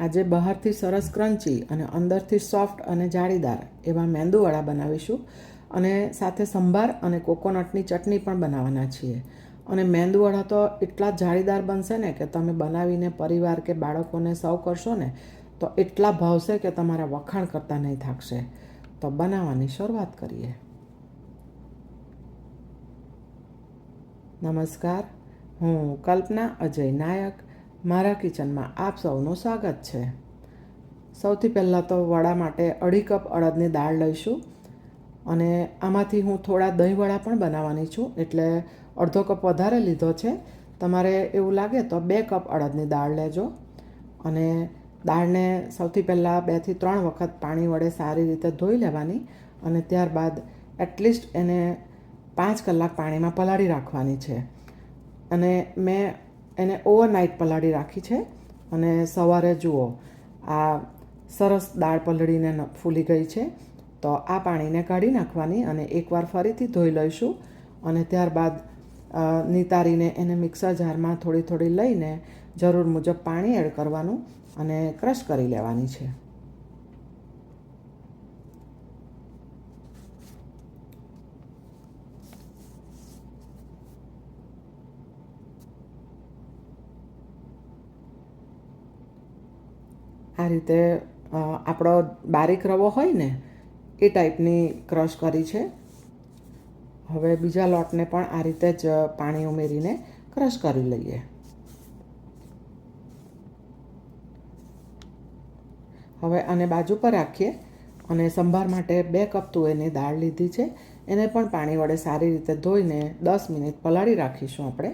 આજે બહારથી સરસ ક્રન્ચી અને અંદરથી સોફ્ટ અને જાળીદાર એવા મેંદુવડા બનાવીશું અને સાથે સંભાર અને કોકોનટની ચટણી પણ બનાવવાના છીએ. અને મેંદુવડા તો એટલા જાળીદાર બનશે ને કે તમે બનાવીને પરિવાર કે બાળકોને સર્વ કરશો ને, તો એટલા ભાવશે કે તમારા વખાણ કરતાં નહીં થાકશે. તો બનાવવાની શરૂઆત કરીએ. નમસ્કાર, હું કલ્પના અજય નાયક મારા કિચનમાં આપ સૌનું સ્વાગત છે. સૌથી પહેલાં તો વડા માટે અઢી કપ અડદની દાળ લઈશું અને આમાંથી હું થોડા દહીંવડા પણ બનાવવાની છું. એટલે અડધો કપ વધારે લીધો છે. તમારે એવું લાગે તો બે કપ અડદની દાળ લેજો. અને દાળને સૌથી પહેલાં બેથી ત્રણ વખત પાણી વડે સારી રીતે ધોઈ લેવાની અને ત્યારબાદ એટલીસ્ટ એને પાંચ કલાક પાણીમાં પલાળી રાખવાની છે. અને મેં એને ઓવરનાઇટ પલાળી રાખી છે અને સવારે જુઓ, આ સરસ દાળ પલળીને ફૂલી ગઈ છે, તો આ પાણીને કાઢી નાખવાની અને એકવાર ફરીથી ધોઈ લઈશું અને ત્યારબાદ નિતારીને એને મિક્સર જારમાં થોડી થોડી લઈને જરૂર મુજબ પાણી એડ કરવાનું અને ક્રશ કરી લેવાની છે. આ રીતે આપણો બારીક રવો હોય ને, એ ટાઈપની ક્રશ કરી છે. હવે બીજા લોટને પણ આ રીતે જ પાણી ઉમેરીને ક્રશ કરી લઈએ. હવે આને બાજુ પર રાખીએ અને સંભાર માટે બે કપ તુવેરની દાળ લીધી છે. એને પણ પાણી વડે સારી રીતે ધોઈને દસ મિનિટ પલાળી રાખીશું આપણે.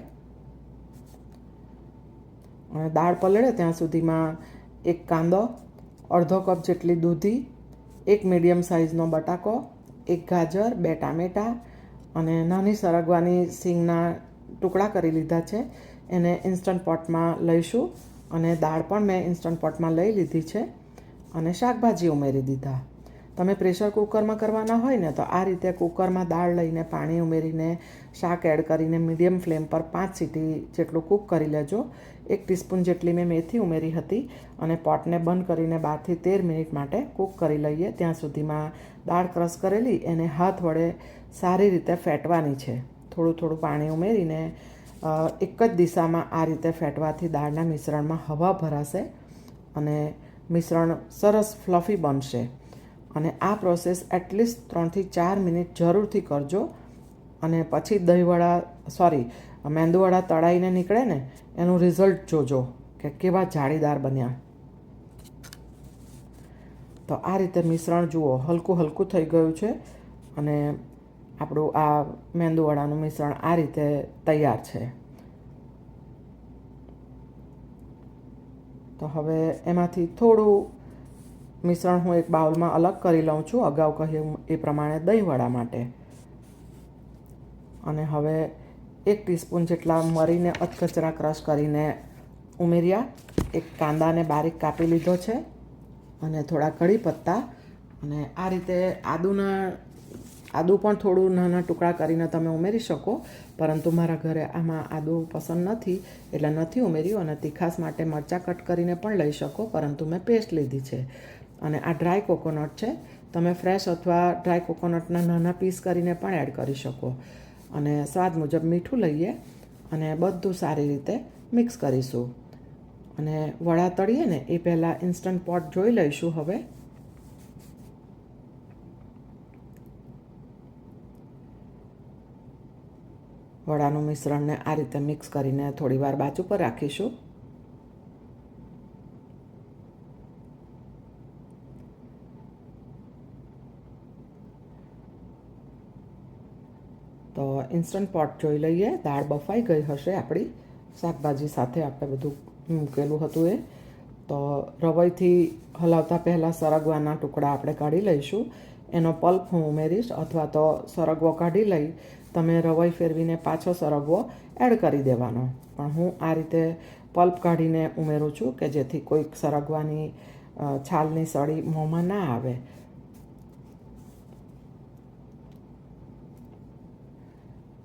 અને દાળ પલળે ત્યાં સુધીમાં એક કાંદો, અડધો કપ જેટલી દૂધી, એક મીડિયમ સાઇઝનો બટાકો, એક ગાજર, બે ટામેટાં અને નાની સરગવાની સિંગના ટુકડા કરી લીધા છે. એને ઇન્સ્ટન્ટ પોટમાં લઈશું અને દાળ પણ મેં ઇન્સ્ટન્ટ પોટમાં લઈ લીધી છે અને શાકભાજી ઉમેરી દીધા. તમે પ્રેશર કુકરમાં કરવાના હોય ને તો આ રીતે કુકરમાં દાળ લઈને પાણી ઉમેરીને શાક એડ કરીને મીડિયમ ફ્લેમ પર પાંચ સીટી જેટલું કૂક કરી લેજો. એક ટીસ્પૂન જેટલી મેં મેથી ઉમેરી હતી અને પોટને બંધ કરીને બારથી તેર મિનિટ માટે કૂક કરી લઈએ. ત્યાં સુધીમાં દાળ ક્રશ કરેલી, એને હાથ વડે સારી રીતે ફેટવાની છે. થોડું થોડું પાણી ઉમેરીને એક જ દિશામાં આ રીતે ફેટવાથી દાળના મિશ્રણમાં હવા ભરાશે અને મિશ્રણ સરસ ફ્લફી બનશે. અને આ પ્રોસેસ એટલીસ્ટ ત્રણથી ચાર મિનિટ જરૂરથી કરજો. અને પછી દહીંવડા, સોરી મેંદુવડા તળાઈને નીકળે ને, એનું રિઝલ્ટ જોજો કે કેવા જાળીદાર બન્યા. તો આ રીતે મિશ્રણ જુઓ, હલકું હલકું થઈ ગયું છે અને આપણું આ મેંદુવડાનું મિશ્રણ આ રીતે તૈયાર છે. તો હવે એમાંથી થોડું મિશ્રણ હું એક બાઉલમાં અલગ કરી લઉં છું, અગાઉ કહ્યું એ પ્રમાણે દહીંવડા માટે. અને હવે એક ટીસ્પૂન જેટલા મરીને અધકચરા ક્રશ કરીને ઉમેર્યા. એક કાંદાને બારીક કાપી લીધો છે અને થોડા કઢી પત્તા અને આ રીતે આદુના, આદુ પણ થોડું નાના ટુકડા કરીને તમે ઉમેરી શકો, પરંતુ મારા ઘરે આમાં આદુ પસંદ નથી, એટલે નથી ઉમેર્યું અને તીખાસ માટે મરચાં કટ કરીને પણ લઈ શકો, પરંતુ મેં પેસ્ટ લીધી છે. અને આ ડ્રાય કોકોનટ છે. તમે ફ્રેશ અથવા ડ્રાય કોકોનટના નાના પીસ કરીને પણ એડ કરી શકો. અને સ્વાદ મુજબ મીઠું લઈએ અને બધું સારી રીતે મિક્સ કરીશું. અને વડા તળીએ ને એ પહેલાં ઇન્સ્ટન્ટ પોટ જોઈ લઈશું હવે. વડાનું મિશ્રણને આ રીતે મિક્સ કરીને થોડી વાર બાજુ પર રાખીશું. તો ઇન્સ્ટન્ટ પોટ જોઈ લઈએ. દાળ બફાઈ ગઈ હશે આપણી. શાકભાજી સાથે આપણે બધું મૂકેલું હતું એ. તો રવૈથી હલાવતા પહેલાં સરગવાના ટુકડા આપણે કાઢી લઈશું. એનો પલ્પ હું ઉમેરીશ અથવા તો સરગવો કાઢી લઈ તમે રવઈ ફેરવીને પાછો સરગવો એડ કરી દેવાનો. પણ હું આ રીતે પલ્પ કાઢીને ઉમેરું છું કે જેથી કોઈક સરગવાની છાલની સળી મોંમાં ના આવે.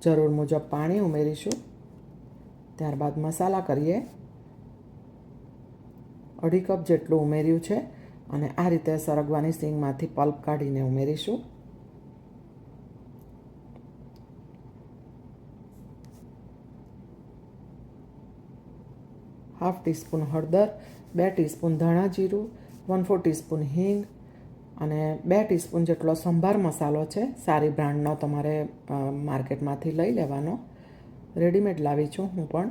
જરૂર મુજબ પાણી ઉમેરીશું. ત્યારબાદ મસાલા કરીએ. અઢી કપ જેટલું ઉમેર્યું છે અને આ રીતે સરગવાની સીંગમાંથી પલ્પ કાઢીને ઉમેરીશું. હાફ ટીસ્પૂન હળદર, બે ટીસ્પૂન ધાણા જીરું વન ફોર ટીસ્પૂન હિંગ અને બે ટીસ્પૂન જેટલો સંભાર મસાલો છે, સારી બ્રાન્ડનો તમારે માર્કેટમાંથી લઈ લેવાનો. રેડીમેડ લાવી છું હું પણ.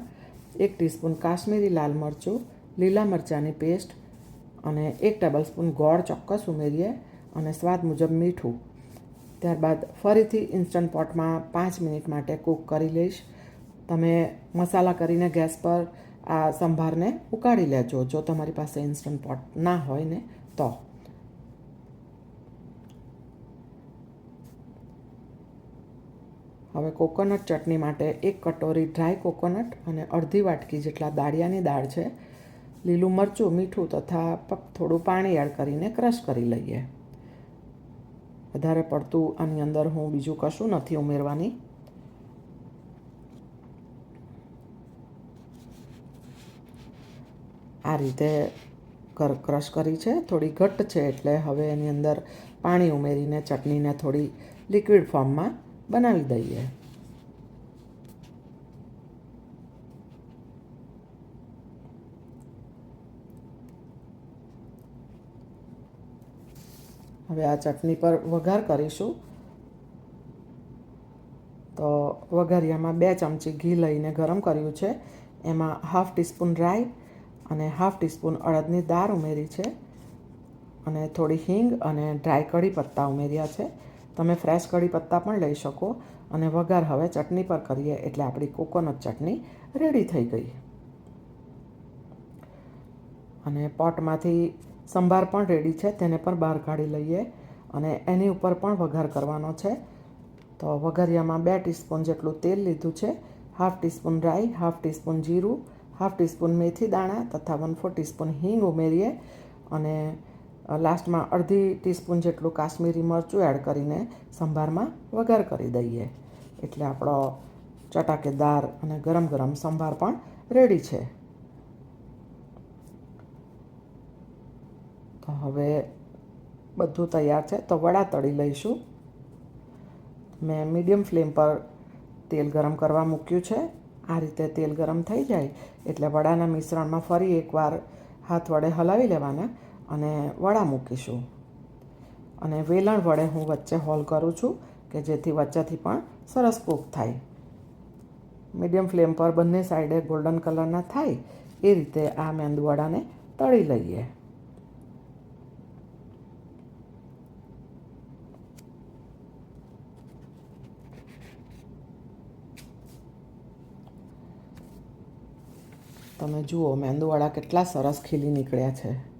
એક ટીસ્પૂન કાશ્મીરી લાલ મરચું, લીલા મરચાંની પેસ્ટ અને એક ટેબલસ્પૂન ગોળ ચોક્કસ ઉમેરીએ અને સ્વાદ મુજબ મીઠું. ત્યારબાદ ફરીથી ઇન્સ્ટન્ટ પોટમાં પાંચ મિનિટ માટે કૂક કરી લઈશ. તમે મસાલા કરીને ગેસ પર આ સંભારને ઉકાળી લેજો. જો તમારી પાસે ઇન્સ્ટન્ટ પોટ ના હોય ને, તો. હવે કોકોનટ ચટણી માટે એક કટોરી ડ્રાય કોકોનટ અને અડધી વાટકી જેટલા દાળિયાની દાળ છે. લીલું મરચું, મીઠું તથા થોડું પાણી એડ કરીને ક્રશ કરી લઈએ. વધારે પડતું આની અંદર હું બીજું કશું નથી ઉમેરવાની. આ રીતે ક્રશ કરી છે. થોડી ઘટ્ટ છે એટલે હવે એની અંદર પાણી ઉમેરીને ચટણીને થોડી લિક્વિડ ફોર્મમાં બનાવી દઈએ. હવે આ ચટણી પર વઘાર કરીશું. તો વઘારિયામાં બે ચમચી ઘી લઈને ગરમ કર્યું છે. એમાં હાફ ટીસ્પૂન રાઈ અને હાફ ટીસ્પૂન અડદની દાળ ઉમેરી છે. અને થોડી હિંગ અને ડ્રાય કઢી પત્તા ઉમેર્યા છે. તમે ફ્રેશ કઢી પત્તા પણ લઈ શકો અને વઘાર હવે ચટણી પર કરીએ એટલે આપણી કોકોનટ ચટણી રેડી થઈ ગઈ. અને પોટમાંથી સંભાર પણ રેડી છે, તેને પણ બહાર કાઢી લઈએ અને એની ઉપર પણ વઘાર કરવાનો છે. તો વઘારિયામાં બે ટીસ્પૂન જેટલું તેલ લીધું છે હાફ ટીસ્પૂન રાઈ હાફ ટીસ્પૂન જીરું હાફ ટીસ્પૂન મેથી દાણા તથા વન ફોર ટીસ્પૂન હિંગ ઉમેરીએ અને લાસ્ટમાં અડધી ટીસ્પૂન જેટલું કાશ્મીરી મરચું એડ કરીને સંભારમાં વઘાર કરી દઈએ. એટલે આપણો ચટાકેદાર અને ગરમ ગરમ સંભાર પણ રેડી છે. તો હવે બધું તૈયાર છે. તો વડા તળી લઈશું. મેં મીડિયમ ફ્લેમ પર તેલ ગરમ કરવા મૂક્યું છે. આ રીતે તેલ ગરમ થઈ જાય. એટલે વડાના મિશ્રણમાં ફરી એકવાર હાથ વડે હલાવી લેવાના. અને વડા મૂકીશું. અને વેલણ વડે હું વચ્ચે હોલ કરું છું કે જેથી વચ્ચેથી પણ સરસ કૂક થાય. મીડિયમ ફ્લેમ પર બંને સાઈડે ગોલ્ડન કલરના થાય એ રીતે આ મેંદુવડાને તળી લઈએ. તમે જુઓ મેંદુવડા કેટલા સરસ ખીલી નીકળ્યા છે.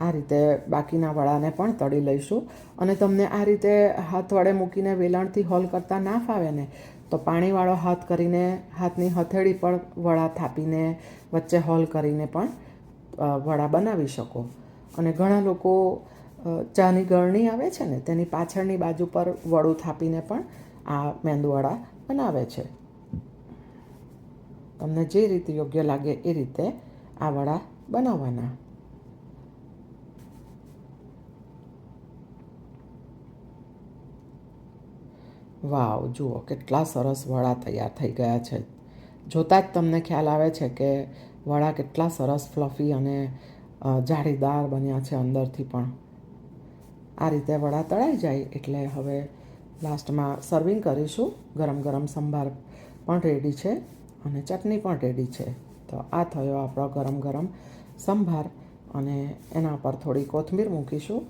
આ રીતે બાકીના વડાને પણ તળી લઈશું. અને તમને આ રીતે હાથ વડે મૂકીને વેલણથી હોલ કરતાં ના ફાવે ને, તો પાણીવાળો હાથ કરીને, હાથની હથેળી પર વડા થાપીને, વચ્ચે હોલ કરીને પણ વડા બનાવી શકો. અને ઘણા લોકો ચાની ગળણી આવે છે ને, તેની પાછળની બાજુ પર વડું થાપીને પણ આ મેંદુવડા બનાવે છે. તમને જે રીતે યોગ્ય લાગે એ રીતે આ વડા બનાવવાના. વાવ, જુઓ, કેટલા સરસ વડા તૈયાર થઈ ગયા છે. જોતાં જ તમને ખ્યાલ આવે છે કે વડા કેટલા સરસ ફ્લફી અને જાળીદાર બન્યા છે અંદરથી પણ. આ રીતે વડા તળાઈ જાય એટલે હવે લાસ્ટમાં સર્વિંગ કરીશું. ગરમ ગરમ સંભાર પણ રેડી છે અને ચટણી પણ રેડી છે. તો આ થયો આપણો ગરમ ગરમ સંભાર અને એના પર થોડી કોથમીર મૂકીશું.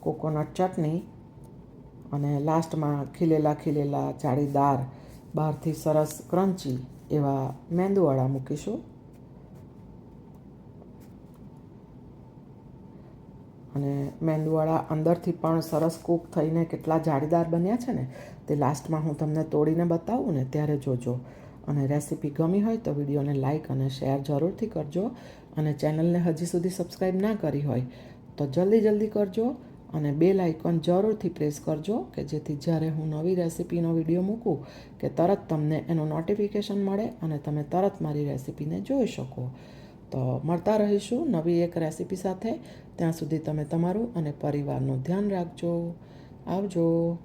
કોકોનટ ચટણી અને લાસ્ટમાં ખીલેલા ખીલેલા જાળીદાર બહારથી સરસ ક્રન્ચી એવા મેંદુવડા મૂકીશું. અને મેંદુવડા અંદરથી પણ સરસ કૂક થઈને કેટલા જાળીદાર બન્યા છે ને, તે લાસ્ટમાં હું તમને તોડીને બતાવું ને ત્યારે જોજો. અને રેસીપી ગમી હોય તો વિડીયોને લાઇક અને શેર જરૂરથી કરજો. અને ચેનલને હજી સુધી સબસ્ક્રાઈબ ના કરી હોય તો જલ્દી જલ્દી કરજો. અને બેલ આઇકોન જરૂરથી પ્રેસ કરજો કે જેથી જ્યારે હું નવી રેસિપીનો વીડિયો મૂકું કે તરત તમને એનું નોટિફિકેશન મળે અને તમે તરત મારી રેસિપીને જોઈ શકો. તો મળતા રહીશું નવી એક રેસિપી સાથે. ત્યાં સુધી તમે તમારું અને પરિવારનું ધ્યાન રાખજો. આવજો.